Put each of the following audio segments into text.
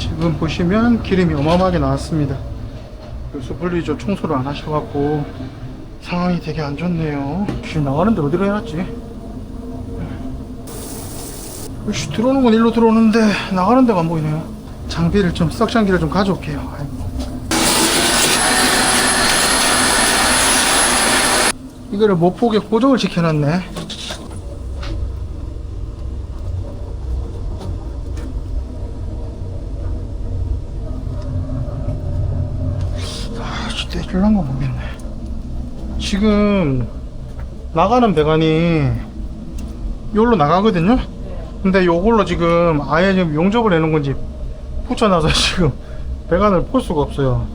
지금 보시면 기름이 어마어마하게 나왔습니다. 그 수플리조 청소를 안 하셔갖고 상황이 되게 안 좋네요. 지금 나가는데 어디로 해놨지? 역시 들어오는 건 일로 들어오는데 나가는 데가 안 보이네요. 장비를 좀 썩장기를 좀 가져올게요. 이거를 못 보게 고정을 시켜놨네. 거 모르겠네. 지금 나가는 배관이 요걸로 나가거든요? 근데 요걸로 지금 아예 지금 용접을 해놓은 건지 붙여놔서 지금 배관을 풀 수가 없어요.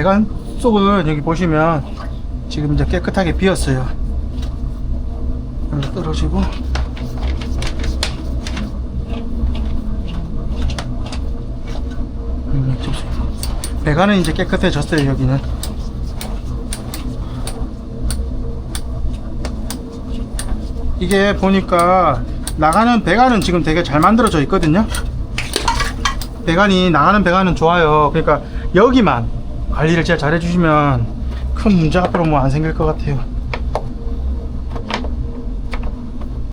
배관 속은 여기 보시면 지금 이제 깨끗하게 비었어요. 떨어지고. 배관은 이제 깨끗해졌어요 여기는. 이게 보니까 나가는 배관은 지금 되게 잘 만들어져 있거든요. 배관이 나가는 배관은 좋아요. 그러니까 여기만 관리를 제일 잘해주시면 큰 문제 앞으로 뭐 안 생길 것 같아요.